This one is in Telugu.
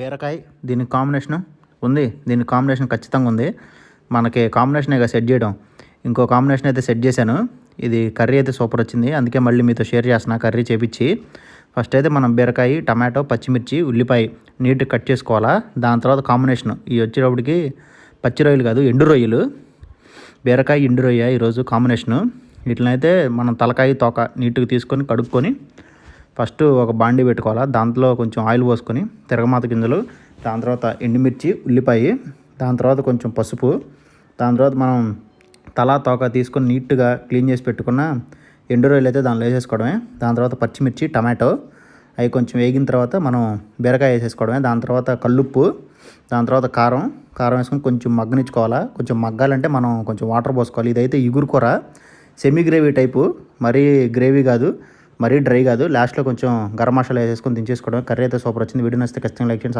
బీరకాయ దీనికి కాంబినేషన్ ఉంది. దీనికి కాంబినేషన్ ఖచ్చితంగా ఉంది. మనకి కాంబినేషన్ ఇక సెట్ చేయడం. ఇంకో కాంబినేషన్ అయితే సెట్ చేశాను. ఇది కర్రీ అయితే సూపర్ వచ్చింది. అందుకే మళ్ళీ మీతో షేర్ చేస్తున్నా కర్రీ చేపించి ఫస్ట్ అయితే మనం బీరకాయ టమాటో పచ్చిమిర్చి ఉల్లిపాయ నీట్గా కట్ చేసుకోవాలా? దాని తర్వాత కాంబినేషన్ ఇవి వచ్చేటప్పటికి పచ్చి రొయ్యలు కాదు ఎండు రొయ్యలు. బీరకాయ ఎండు రొయ్య ఈరోజు కాంబినేషను వీటినైతే మనం తలకాయ తోక నీట్గా తీసుకొని కడుక్కొని ఫస్ట్ ఒక బాండీ పెట్టుకోవాలా దాంట్లో కొంచెం ఆయిల్ పోసుకొని తిరగమాత గింజలు దాని తర్వాత ఎండుమిర్చి ఉల్లిపాయ దాని తర్వాత కొంచెం పసుపు దాని తర్వాత మనం తలా తోక తీసుకొని నీట్గా క్లీన్ చేసి పెట్టుకున్న ఎండు రొయ్యలు అయితే దానిలో వేసేసుకోవడమే. దాని తర్వాత పచ్చిమిర్చి టమాటో అవి కొంచెం వేగిన తర్వాత మనం బీరకాయ వేసేసుకోవడమే. దాని తర్వాత కల్లుప్పు దాని తర్వాత కారం కారం వేసుకొని కొంచెం మగ్గనిచ్చుకోవాలా. కొంచెం మగ్గాలంటే మనం కొంచెం వాటర్ పోసుకోవాలి. ఇదైతే ఇగురు కూర సెమీ గ్రేవీ టైపు మరీ గ్రేవీ కాదు. మరీ డ్రై కాదు. లాస్ట్లో కొంచెం గరం మసాలా వేసేసుకొని దించేసుకోవడం కర్రీ అయితే సూపర్ వచ్చింది. వీడియో నచ్చితే ఖచ్చితంగా లైక్ చేయండి